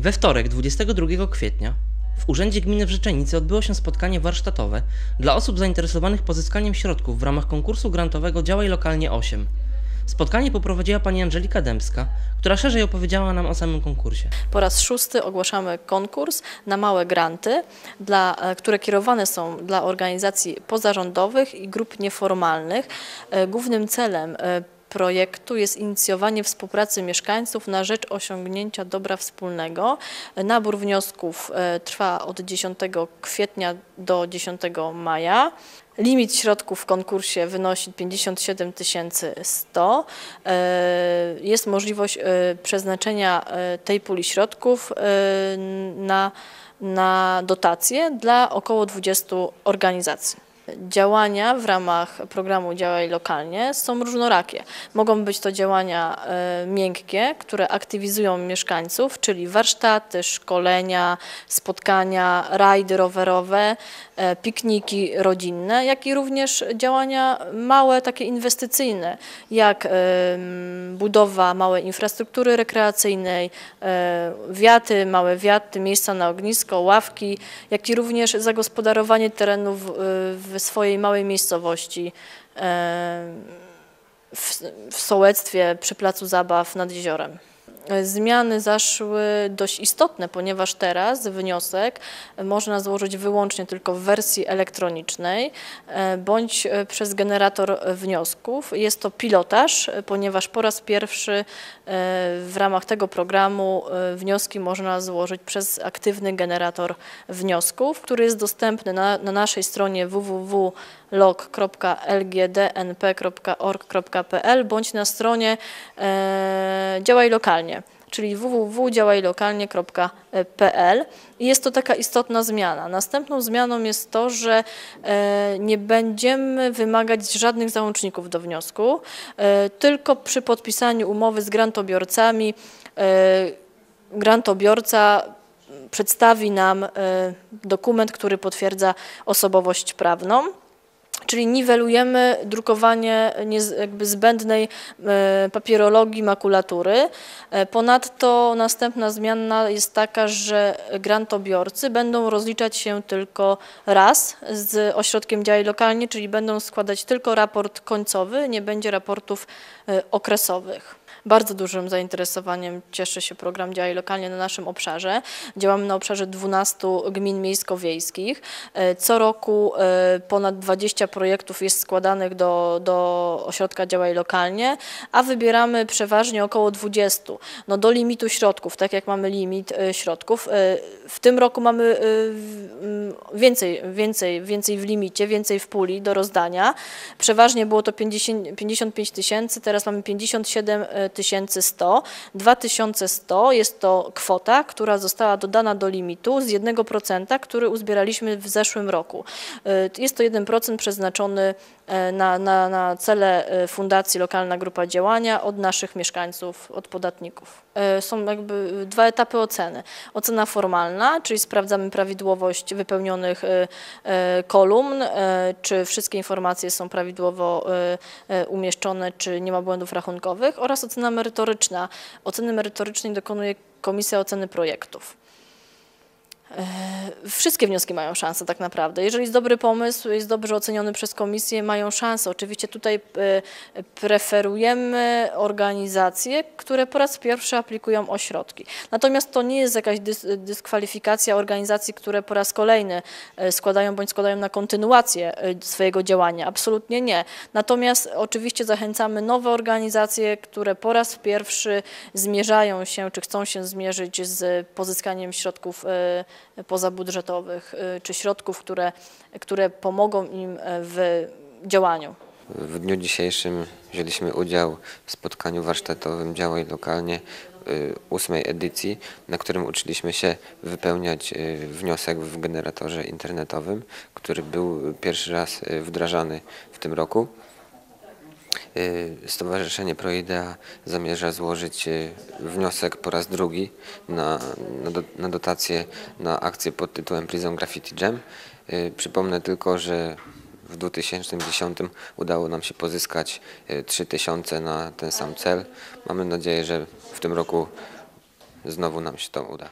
We wtorek, 22 kwietnia, w Urzędzie Gminy w Rzeczenicy odbyło się spotkanie warsztatowe dla osób zainteresowanych pozyskaniem środków w ramach konkursu grantowego Działaj Lokalnie 8. Spotkanie poprowadziła pani Angelika Dębska, która szerzej opowiedziała nam o samym konkursie. Po raz szósty ogłaszamy konkurs na małe granty, dla, e, które kierowane są dla organizacji pozarządowych i grup nieformalnych. E, Głównym celem e, projektu jest inicjowanie współpracy mieszkańców na rzecz osiągnięcia dobra wspólnego. Nabór wniosków e, trwa od 10 kwietnia do 10 maja. Limit środków w konkursie wynosi 57 100. E, Jest możliwość e, przeznaczenia tej puli środków na, na dotacje dla około 20 organizacji. Działania w ramach programu Działaj Lokalnie są różnorakie. Mogą być to działania e, miękkie, które aktywizują mieszkańców, czyli warsztaty, szkolenia, spotkania, rajdy rowerowe, e, pikniki rodzinne, jak i również działania małe, takie inwestycyjne, jak e, budowa małej infrastruktury rekreacyjnej, wiaty, małe wiaty, miejsca na ognisko, ławki, jak i również zagospodarowanie terenów e, w swojej małej miejscowości, e, w, w sołectwie przy placu zabaw nad jeziorem. Zmiany zaszły dość istotne, ponieważ teraz wniosek można złożyć wyłącznie tylko w wersji elektronicznej e, bądź e, przez generator wniosków. Jest to pilotaż, ponieważ po raz pierwszy e, w ramach tego programu wnioski można złożyć przez aktywny generator wniosków, który jest dostępny na, na naszej stronie www.log.lgdnp.org.pl bądź na stronie e, Działaj Lokalnie, czyli www.działajlokalnie.pl jest to taka istotna zmiana. Następną zmianą jest to, że e, nie będziemy wymagać żadnych załączników do wniosku, e, tylko przy podpisaniu umowy z grantobiorcami e, grantobiorca przedstawi nam dokument, który potwierdza osobowość prawną. Czyli niwelujemy drukowanie jakby zbędnej e, papierologii, makulatury. E, Ponadto następna zmiana jest taka, że grantobiorcy będą rozliczać się tylko raz z ośrodkiem działań lokalnie, czyli będą składać tylko raport końcowy, nie będzie raportów e, okresowych. Bardzo dużym zainteresowaniem cieszy się program Działaj Lokalnie na naszym obszarze. Działamy na obszarze 12 gmin miejsko-wiejskich. E, Co roku e, ponad 20 projektów jest składanych do, do ośrodka Działaj Lokalnie, a wybieramy przeważnie około 20. No do limitu środków, tak jak mamy limit e, środków. W tym roku mamy e, w- m, więcej, więcej, więcej w limicie, więcej w puli do rozdania. Przeważnie było to 50, 55 tysięcy, teraz mamy 57 tysięcy 100. 2100 jest to kwota, która została dodana do limitu z 1%, który uzbieraliśmy w zeszłym roku. E, Jest to 1% przeznaczony na, na, na cele e, Fundacji Lokalna Grupa Działania od naszych mieszkańców, od podatników. E, Są jakby dwa etapy oceny. Ocena formalna, czyli sprawdzamy prawidłowość wypełnionych e, e, kolumn, e, czy wszystkie informacje są prawidłowo e, e, umieszczone, czy nie ma błędów rachunkowych oraz ocena merytoryczna. Oceny merytorycznej dokonuje Komisja Oceny Projektów. E, Wszystkie wnioski mają szansę tak naprawdę. Jeżeli jest dobry pomysł, jest dobrze oceniony przez komisję, mają szansę. Oczywiście tutaj e, preferujemy organizacje, które po raz pierwszy aplikują o środki. Natomiast to nie jest jakaś dys, dyskwalifikacja organizacji, które po raz kolejny e, składają bądź składają na kontynuację swojego działania. Absolutnie nie. Natomiast oczywiście zachęcamy nowe organizacje, które po raz pierwszy zmierzają się, czy chcą się zmierzyć z pozyskaniem środków pozabudżetowych, e, czy środków, które, które pomogą im e, w działaniu. W dniu dzisiejszym wzięliśmy udział w spotkaniu warsztatowym Działaj Lokalnie y, ósmej edycji, na którym uczyliśmy się wypełniać y, wniosek w generatorze internetowym, który był pierwszy raz y, wdrażany w tym roku. Y, Stowarzyszenie Proidea zamierza złożyć y, wniosek po raz drugi na, na, do, na dotację na akcję pod tytułem Prison Graffiti Jam. Y, Przypomnę tylko, że w 2010 udało nam się pozyskać y, 3000 na ten sam cel. Mamy nadzieję, że w tym roku znowu nam się to uda.